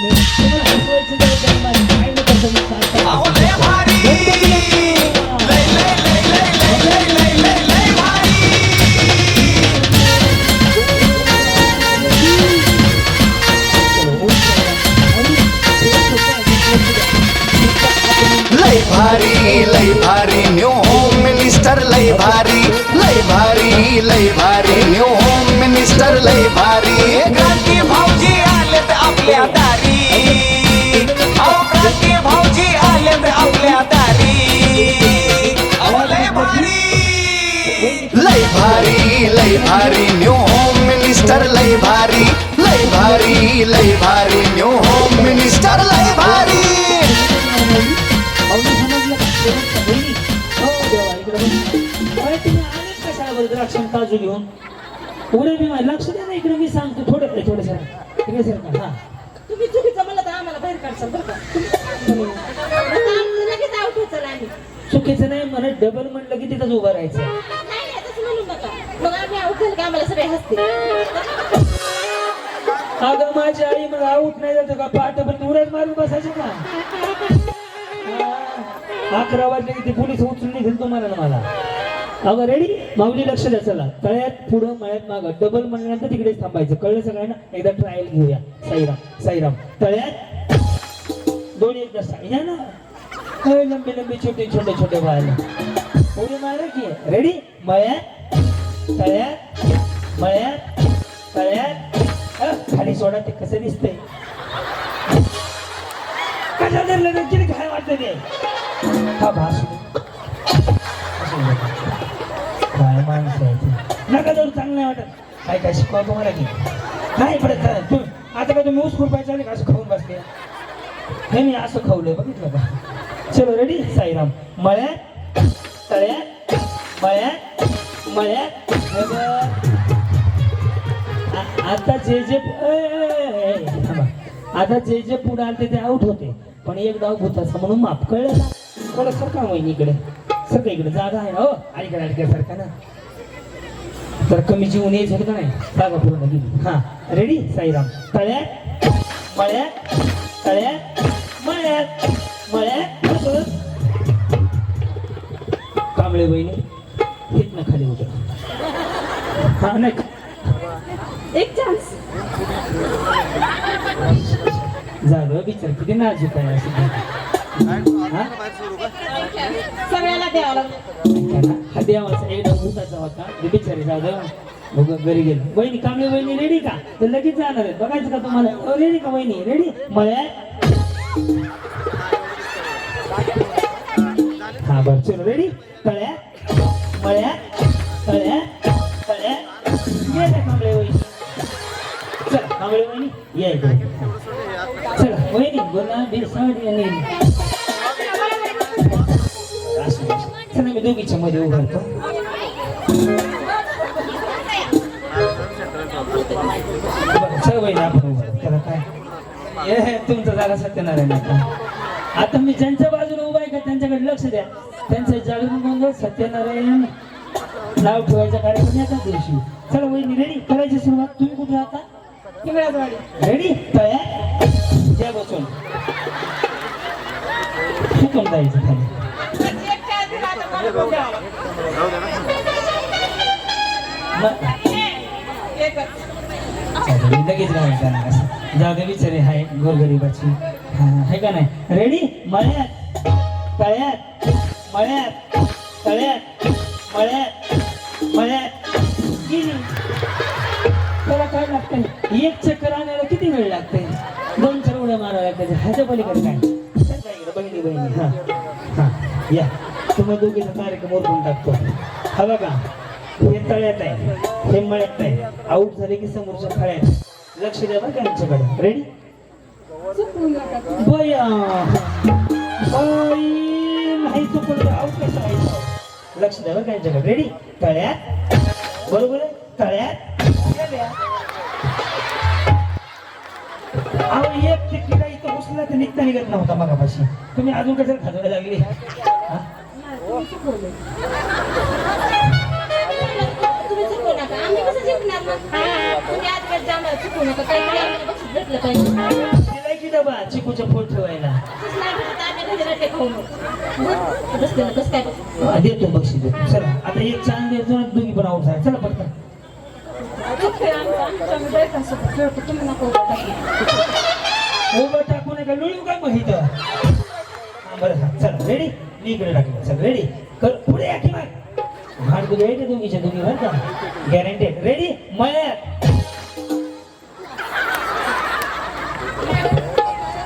Thank you. भारी new home minister लय भारी लय भारी लय भारी न्यू होम मिनिस्टर लय भारी. हो काजू घेऊन? पुढे मी माझं लक्ष द्या ना इकडे मी सांगतो थोडं थोडं सर इकडे. सर हा. तुम्ही चुकीचं म्हणलं तर आम्हाला बाहेर काढसाल बरं का? चुकीचं नाही म्हणत डबल म्हणलं की तिथंच उभं राहायचं. की आम्हाला सगळे हसते? अगं माझी आई मला आऊट नाही जातो का पाठ पण उड्याच मारून बसायचे ना हा. अकरा वाजले की ते पोलीस उचलून निघेल तुम्हाला ना मला. अगं रेडी माऊली लक्ष द्या चला. तळ्यात पुढं मळ्यात मागं. डबल म्हणल्यानंतर तिकडेच थांबायचं. कळलं सगळ्यांना? एकदा ट्रायल घेऊया. साईराम साईराम. तळ्यात. दोन्ही एकदा साई या ना. अय, लंबे लंबे छोटे छोटे छोटे व्हायला उडी मारा की. रेडी मळ्यात. तळ्यात मळ्यात? तळ्यात खाली सोडा ते कसं दिसतंय? कशा धरलं नक्की काय वाटतं ते. हा भास. काय माणसं आहे ते. नका जाऊ चांगलं नाही वाटत. काय काय शिकवा तुम्हाला की? नाही पडत चालेल तुम्ही आता काय तुम्ही ऊस खुरपायचं आणि असं खाऊन बसते हे मी असं खाऊलंय बघितलं का? चलो रेडी साईराम. मळ्यात तळ्यात मळ्यात मळ्यात आता जे जे आता जे जे पुढे आले ते आउट होते. पण एक डाव भूताचा म्हणून माफ कळलं का थोडं सरका वहिनीकडे सरका इकडे? जागा आहे ना हो? अलीकडे अलीकडे सरका ना. तर कमी जीवन यायचं होतं का नाही? जागा पूर्ण गेली हा. रेडी साईराम. तळ्यात मळ्यात तळ्यात मळ्यात मळ्यात कांबळे बहिणी हेच ना खाली उतर. नाही एक चान्स झालं बिचार किती नाजूक आहे हा? सगळ्याला द्यावं लागलं. हा देवाचा एकदा भूताचा होता. ते बिचारे बघ घरी गेले. वहिनी कांबळे वहिनी रेडी का? तर लगेच जाणार आहे. बघायचं का तुम्हाला? रेडी का वहिनी? रेडी मळ्यात? हा बरं. चलो रेडी तळ्यात मळ्यात? तळ्यात चला कांबळे वहिनी या इकडे. चला वहिनी बोला बिरसावडी आणि चला मी दोघीच्या मध्ये उभारतो राहतो. चल वहिनी आपण त्याला काय? हे, हे, तुमचं जागा सत्यनारायण आता आता मी ज्यांच्या बाजूला उभा आहे का त्यांच्याकडे लक्ष द्या. त्यांचं जागरण गोंधळ सत्यनारायण नाव ठेवायचा कार्यक्रम येतात दिवशी. चला वहिनी रेडी करायची सुरुवात. तुम्ही कुठे राहता? रेडी तयार द्या बसून. शिकून जायचं खाली. लगेच घालायचं ना असं. जाऊ हाय गोरगरीबाची. हां आहे का नाही? रेडी मळ्यात. तळ्यात. मळ्यात. तळ्यात. मळ्यात. मळ्यात. गेली. त्याला काय लागतंय? एक चक्कर आणायला किती वेळ लागतंय? दोन चार उड्या माराव्या लागतात ह्याच्या पलीकडे काय? बहिणी बहिणी. हा हा. या. तुम्ही दोघीचा कार्यक्रम ओळखून टाकतो. हा बघा हे तळ्यात आहे हे मळ्यात आहे. आऊट झाले की समोरच्या खळ्यात लक्ष द्या का आमच्याकडे रेडी बया बाई नाही चुकलं आऊट कसं लक्ष द्या का यांच्याकडे. रेडी तळ्यात. बरोबर आहे? तळ्यात. अहो एक तिकीट इथं बसला तर निघता निघत नव्हता मगापाशी. तुम्ही अजून कशाला खाजवायला लागली? दिलाय की डबा चिकूचा फोन ठेवायला. देतो देतो. चला आता एक चांगली दोन दोघी पण आउट झाला. चला पटकन. उभं टाकू. नका लुळू काय मग इथं बरं चला रेडी मी इकडे टाकलं चल रेडी कर पुढे या की मग भाड तुझ्या दोघीच्या दोघी बरं का गॅरंटेड रेडी मळ्यात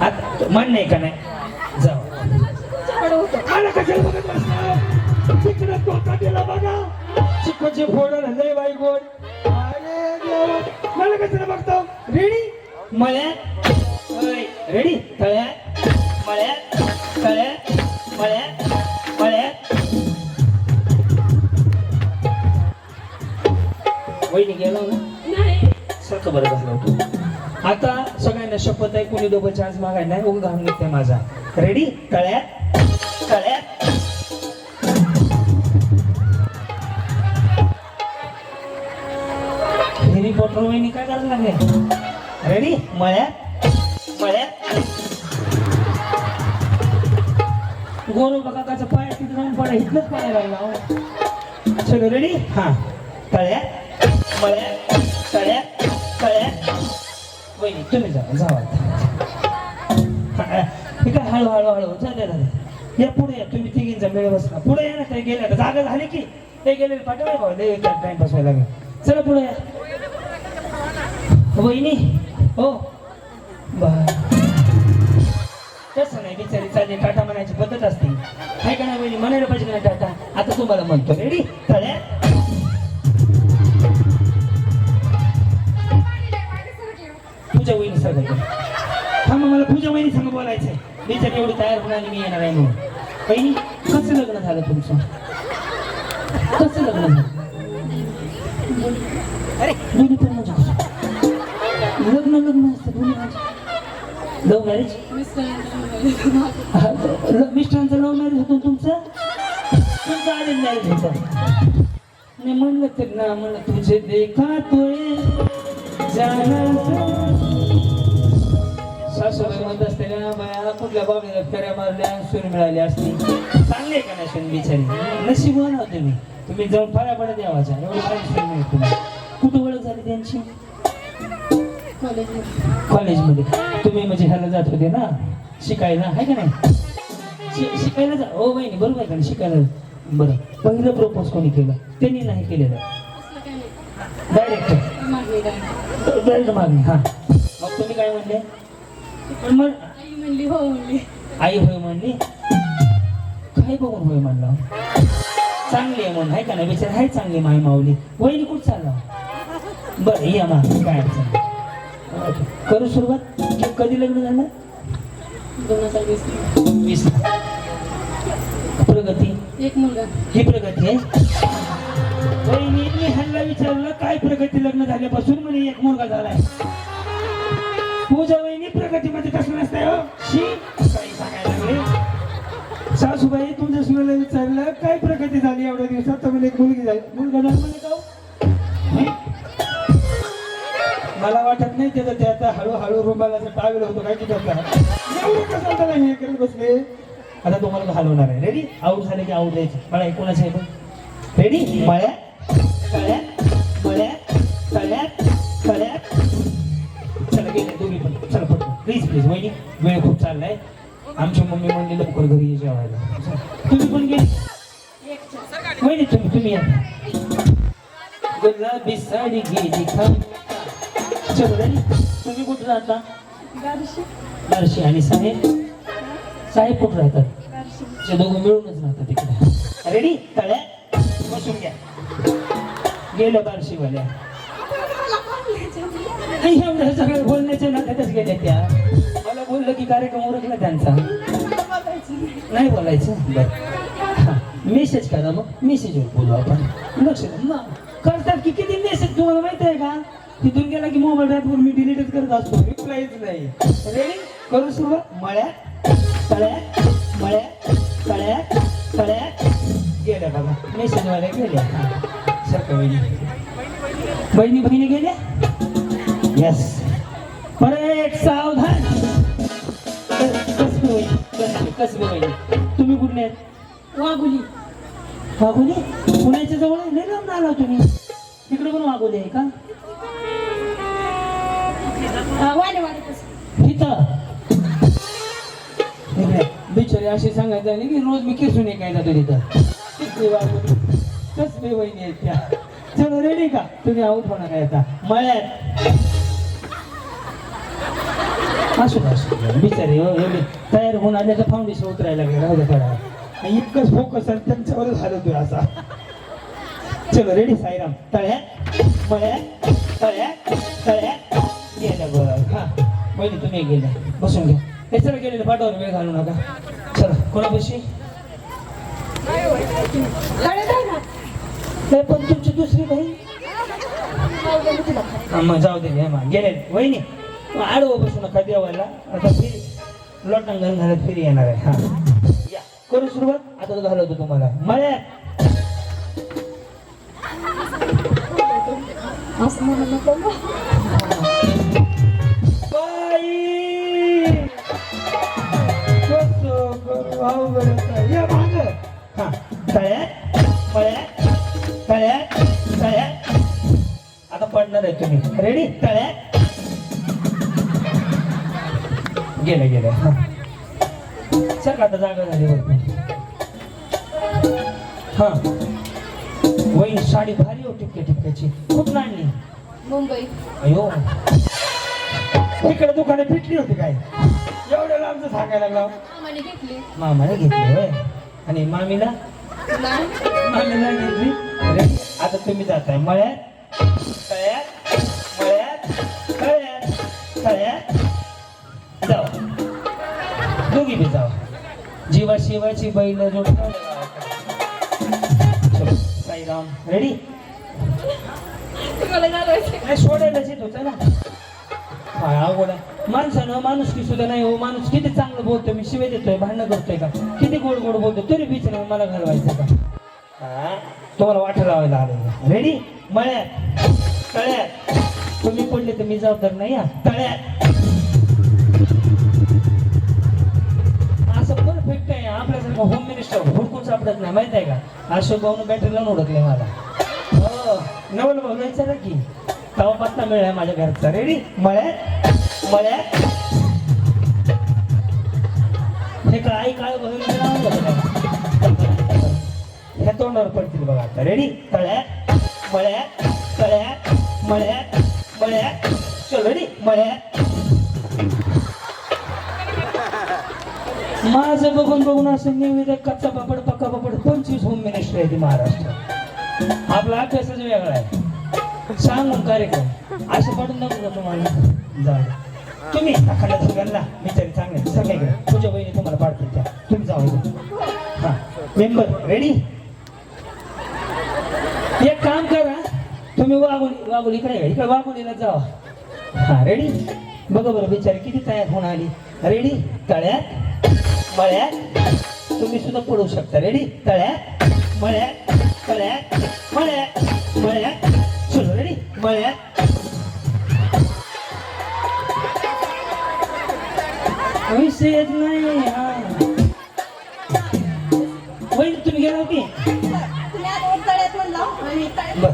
आता मन नाही का नाही जाऊ तुमच्याकडे कशाला बघत बसला तिकडे बघा चिकनचे फोडर लय बाई गोड मला कशाला बघतो रेडी मळ्यात रेडी तळ्यात मळ्यात तळ्यात मळ्यात मळ्यात वहिनी गेला ना नाही. सारखं बरं बसला होतो आता सगळ्यांना शपथ आहे कोणी डबल चान्स मागाय नाही उग घाम निघते माझा रेडी तळ्यात तळ्यात वहिनी काय करायला लागले रेडी मळ्यात? मळ्यात? गोरो काकाचा पाय तिथून पडा इथलंच पडायला लागला सगळं चलो रेडी हा. तळ्यात? मळ्यात? तळ्यात? तळ्यात? वहिनी तुम्ही जा जावा ठीक आहे हळू हळू हळू. झाले झाले या पुढे या. तुम्ही तिघींचा मेळ बसला पुढे या ना काही गेल्या जागा झाली की. ते गेले पाठवा भाऊ. लय टाइमपास व्हायला लागेल. चला पुढे या. वहिनी हो. तसं नाही बिचारी चालली टाटा म्हणायची पद्धत असते. काय का नाही वहिनी? म्हणायला पाहिजे नाही टाटा? आता तुम्हाला म्हणतो. रेडी तळ्यात पूजा वहिनी सगळं थांबा मला पूजा वहिनी संग बोलायचंय. बिचारी एवढी तयार होणार मी येणार आहे म्हणून. वहिनी कसं लग्न झालं तुमचं? कसं लग्न झालं? अरे. दोन्ही पण? लग्न लग्न असतं दोन्ही म्हणजे लव्ह मॅरेज मिस्टरांचं लव्ह मॅरेज होतं तुमचं? तुमचं अरेंज मॅरेज होतं. मी म्हणलं तर ना म्हणलं तुझे देखा तोय सासूबाई म्हणत असते ना बाया कुठल्या बाबीला फेऱ्या मारल्या सून मिळाली असती चांगले का नाही सून बिचारी? नशीबवान होते मी. तुम्ही जाऊन फाऱ्या पडा द्यावाच्या एवढी मिळतो कुठं ओळख झाली त्यांची? कॉलेजमध्ये. तुम्ही म्हणजे ह्याला जात होते ना? शिकायला आहे का नाही? शि- शिकायला जा. हो बहिणी बरोबर आहे का? नाही? शिकायला. बरं. पहिलं प्रपोज कोणी केलं? त्यांनी नाही केलेलं. डायरेक्ट डायरेक्ट मागणी हा. मग तुम्ही काय म्हणले? पण मग आई म्हणली हो म्हणली. आई होय म्हणली? काय बघून होय म्हणलं? चांगली आहे म्हणून आहे का नाही? बिचार आहे चांगली माय माऊली वहिनी कुठं चालला? बरं या मा काय अडचण. करू सुरुवात? कधी लग्न झालं? दोन हजार वीस वीस प्रगती? एक मुलगा. ही प्रगती आहे? मी ह्यांना विचारलं काय प्रगती लग्न झाल्यापासून म्हणे एक मुलगा झालाय. पूजा वहिनी प्रगतीमध्ये कसं नसतंय हो. शी काही सांगायला लागले. सासूबाई तुमच्या सुनेला विचारलं काय प्रगती झाली एवढ्या दिवसात? तर म्हणे एक मुलगी झाली. मुलगा झाला म्हणे का? हं? मला वाटत नाही त्याचं त्याचा हळूहळू रुमाला टावेल होतो काय की त्याचा एवढं कसं त्याला हे करत बसले. आता तुम्हाला घालवणार आहे. रेडी आऊट झाले की आऊट द्यायचे? मला ऐकूनच आहे रेडी मळ्या कळ्या मळ्या तळ्यात तळ्यात. चला गेले. दोघी पण. चला पटकन. प्लीज प्लीज वहिनी वेळ खूप चाललाय. आमची मम्मी म्हणली लवकर घरी जेवायला. तुम्ही पण गेले? वहिनी तुम्ही तुम्ही या. गुलाबी साडी गेली तुम्ही कुठं राहता? बारशी आणि साहेब? साहेब कुठं राहतात? दोघं मिळूनच राहतात तिकडे. रेडी तळ्या बसून घ्या. गेलं बारशीवाल्या नाही एवढं सगळं बोलण्याच्या नात्यातच गेल्या त्या. मला बोललं की कार्यक्रम उरकला त्यांचा. नाही बोलायचं? बरं. मेसेज करा मग. मेसेजवर बोलू आपण. लक्ष द्या. मग करतात की किती मेसेज तुम्हाला माहीत आहे का तिथून गेला की मोबाईल वर मी डिलीटच करत असतो रिप्लायच नाही. रेडी करू सुरुवात. मळ्यात तळ्यात मळ्यात तळ्यात तळ्यात गेल्या बघा मेसेजवाल्या गेल्या. सारखं बहिणी बहिणी बहिणी गेल्या? यस परत सावधान. कसबे वहिनी तुम्ही कुठले आहेत? वाघुली. वाघोली? पुण्याच्या जवळ लय लांब आला तुम्ही. तिकडे पण वाघोली आहे का? इथं. बिचारी अशी सांगायचं नाही की रोज मी किसून काय जातो तिथं कसली वहिनी आहेत त्या. चलो रेडी का? तुम्ही आऊट होणार आहे आता. मळ्यात. असू असू बिचारी हो, हो एवढी तयार होऊन आल्याचं फाउंडेशन उतरायला लागले. राहू द्या थोडा इतकंच फोकस आणि त्यांच्यावरच झालं असा. चलो रेडी साईराम. तळ्यात. मळ्यात. तळ्यात. तळ्यात. गेलं बरं हां पहिले तुम्ही गेले. बसून घ्या. हे चला गेलेलं पाठवर वेळ घालू नका. चला कोणापाशी? पण तुमची दुसरी बहीण? जाऊ दे, मग जाऊ दे मग. गेले. वहिनी मग आडवं बसू नका देवाला. आता फिरी लोटांगण घालत फिरी येणार आहे. हा. या. करू सुरुवात? आता घालवतो तुम्हाला. मळ्यात. असं तळ्यात मळ्यात तळ्यात तळ्यात आता पडणार आहे तुम्ही. रेडी तळ्यात गेलं गेलं. हा. सर आता जागा झाली बरं हा. वही साडी भारी हो टिपके टिपक्याची कुठून आणली मुंबई. अयो. इकडे दुकाने फिटली होती काय? एवढ्या लांबचं सांगायला लागला. मामाने घेतली. मामाने घेतली होय? आणि मामीला? मामीला घेतली? अरे आता तुम्ही जाताय. मळ्यात? तळ्यात? मळ्यात? तळ्यात? तळ्यात? जाऊ. दोघी बी जाऊ. जीवा शिवाची बैल जोड साईराम. रेडी तुम्हाला घालवायचं. नाही सोडायलाच येत होतं ना. काय अवघड आहे माणसानं माणुसकी सुद्धा नाही हो माणूस किती चांगलं बोलतोय मी शिवे देतोय भांडणं करतोय का? किती गोड गोड बोलतोय तरी बिचार मला घालवायचं का? हा? तुम्हाला वाटा लावायला आलं रेडी मळ्यात. तळ्यात. तुम्ही पडले तर मी जबाबदार नाही हा. तळ्यात. असं परफेक्ट आहे आपल्यासारखं होम मिनिस्टर हुडकून सापडत नाही माहीत आहे का? अशोक भाऊन बॅटरी लावून ओळखले मला. हो नवल भाऊ विचारा की तवा पत्ता मिळाला माझ्या घरचा. रेडी मळ्यात मळ्यात हे काय आई काय बघून ह्या तोंडावर पडतील बघा आता. रेडी तळ्यात मळ्यात तळ्यात मळ्यात मळ्यात चल रेडी मळ्यात माझं बघून बघून असं निवेदक कच्चा पापड पक्का पापड पंचवीस होम मिनिस्टर आहे ती महाराष्ट्र आपला अभ्यासच वेगळा आहे. सांगून कार्यक्रम. असं पडून नको का तुम्हाला? जाऊ तुम्ही अखंड सगळ्यांना तरी चांगले सगळे तुझ्या बहिणी तुम्हाला पाडतील त्या. तुम्ही जाऊ हा. मेंबर रेडी एक काम करा. तुम्ही वाघोली वाघोली इकडे इकडे वाघोलीला जावा. हा रेडी बघा बरं बिचारी किती तयार होऊन आली. रेडी तळ्यात. मळ्यात. तुम्ही सुद्धा पडू शकता. रेडी तळ्यात. मळ्यात. तळ्यात. मळ्यात. मळ्यात. मळ्यात विषयच नाही हा. वैन तुम्ही गेला की? बर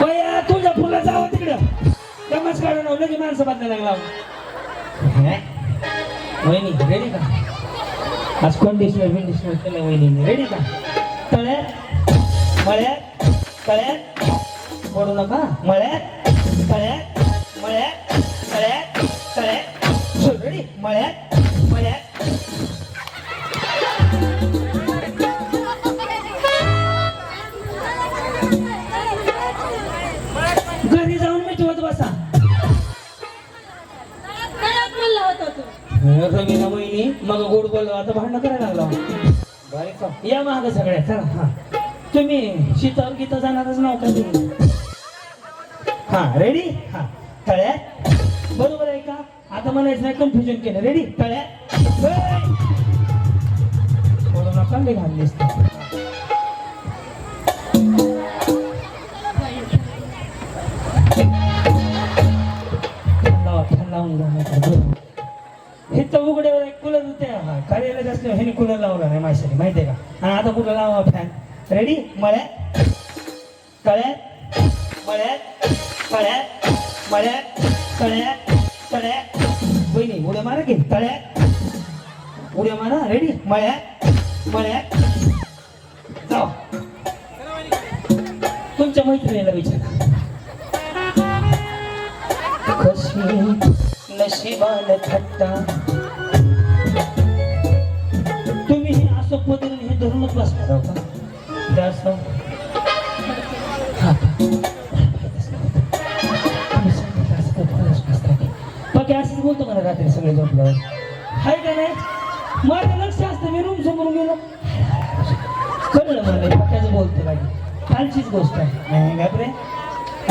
बया तुझ्या फुला जावं तिकडं. दमच काढून लगे माणसं बांधायला लागला वहिनी रेडी का? आज कंडिशनर विंडिशनर केलं वहिनीने. रेडी का? तळ्यात मळ्यात. तळ्यात पडू नका मळ्यात तळ्यात मळ्यात तळ्यात चल रेडी मळ्यात मळ्यात घरी जाऊन मिटवत बसा तळ्यात म्हणला होता तू रवीना वहिनी मग गोड बोललो आता भांडण करायला लागला भारी काम. या माग सगळ्या चला हा तुम्ही गीता जाणारच नव्हता तुम्ही. हा रेडी हा तळ्यात. बरोबर आहे का? आता म्हणायचं नाही कन्फ्युजन केलं. रेडी तळ्यात. कोरोना चांगले घाललीस तू. लावून हे तर उघड्यावर एक कूलर होते हा कार्याला जास्त ह्याने कूलर लावला नाही माझ्यासाठी माहिती आहे का? आणि आता कुठं लावा फॅन रेडी मळ्या कळ्यात मळ्यात कळ्यात मळ्यात कळ्यात कळ्यात बहिणी उड्या मारा की. तळ्यात उड्या मारा. रेडी मळ्यात मळ्यात जाऊ तुमच्या मैत्रिणीला विचारा. कशी नशिबान थट्टा. तुम्ही हे असं पदरून हे धरूनच बसणार आहो का त्या बाकी असंच बोलतो मला रात्री सगळे झोपल्यावर? हाय का नाही? माझं लक्ष असतं मी रूम समोर गेलो. कळलं मला पक्याचं बोलतो बाकी कालचीच गोष्ट आहे. नाही घाबरे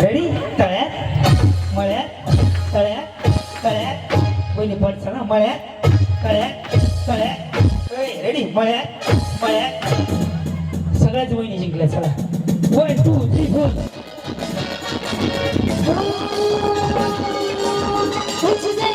रेडी तळ्यात मळ्यात तळ्यात तळ्यात. बहिणी पडचा ना मळ्यात तळ्यात तळ्यात. रेडी मळ्यात मळ्यात. सगळ्याच वहिनी जिंकल्या चला. One two three four Uçuza da